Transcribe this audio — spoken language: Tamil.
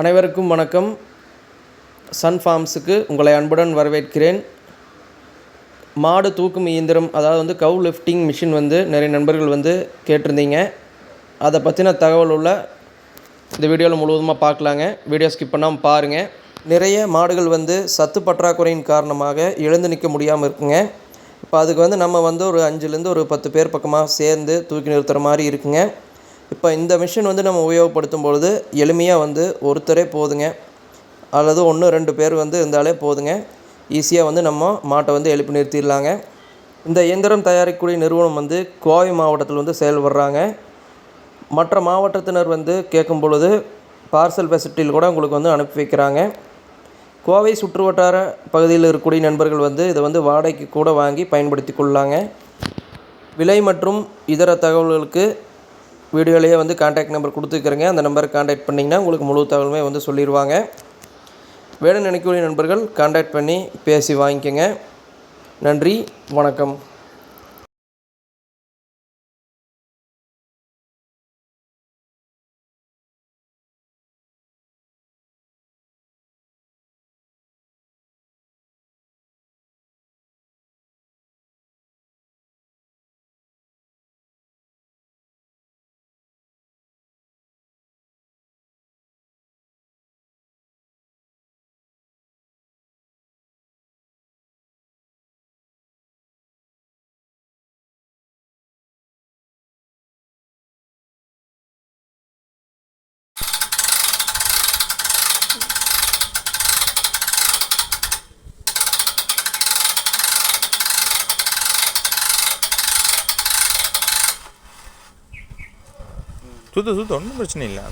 அனைவருக்கும் வணக்கம். சன் ஃபார்ம்ஸுக்கு உங்களை அன்புடன் வரவேற்கிறேன். மாடு தூக்கும் இயந்திரம் அதாவது வந்து கவு லிஃப்டிங் மிஷின் வந்து நிறைய நண்பர்கள் வந்து கேட்டிருந்தீங்க. அதை பற்றின தகவல் உள்ள இந்த வீடியோவில் முழுவதுமாக பார்க்கலாங்க. வீடியோ ஸ்கிப் பண்ணாமல் பாருங்கள் நிறைய மாடுகள் வந்து சத்து பற்றாக்குறையின் காரணமாக எழுந்து நிற்க முடியாமல் இருக்குங்க. இப்போ அதுக்கு வந்து நம்ம வந்து ஒரு அஞ்சுலேருந்து ஒரு பத்து பேர் பக்கமாக சேர்ந்து தூக்கி நிறுத்துகிற மாதிரி இருக்குங்க. இப்போ இந்த மிஷின் வந்து நம்ம உபயோகப்படுத்தும் பொழுது எளிமையாக வந்து ஒருத்தரே போதுங்க. அல்லது ஒன்று ரெண்டு பேர் வந்து இருந்தாலே போதுங்க. ஈஸியாக வந்து நம்ம மாட்டை வந்து எழுப்பி நிறுத்திடலாங்க. இந்த இயந்திரம் தயாரிக்கக்கூடிய நிறுவனம் வந்து கோவை மாவட்டத்தில் வந்து செயல்படுறாங்க. மற்ற மாவட்டத்தினர் வந்து கேட்கும் பொழுது பார்சல் ஃபெசிலிட்டியில் கூட உங்களுக்கு வந்து அனுப்பி வைக்கிறாங்க. கோவை சுற்றுவட்டார பகுதியில் இருக்கக்கூடிய நண்பர்கள் வந்து இதை வந்து வாடகைக்கு கூட வாங்கி பயன்படுத்தி கொள்ளலாங்க விலை மற்றும் இதர தகவல்களுக்கு வீடியோலேயே வந்து கான்டாக்ட் நம்பர் கொடுத்துருக்குறேங்க. அந்த நம்பருக்கு கான்டாக்ட் பண்ணிங்கன்னா உங்களுக்கு முழு தகவலுமே வந்து சொல்லிடுவாங்க வேணும் நினைக்கக்கூடிய நண்பர்கள் கான்டாக்ட் பண்ணி பேசி வாங்கிக்கோங்க. நன்றி வணக்கம். சுத்த சுத்த ஒன்றும் பிரச்சனை இல்லை.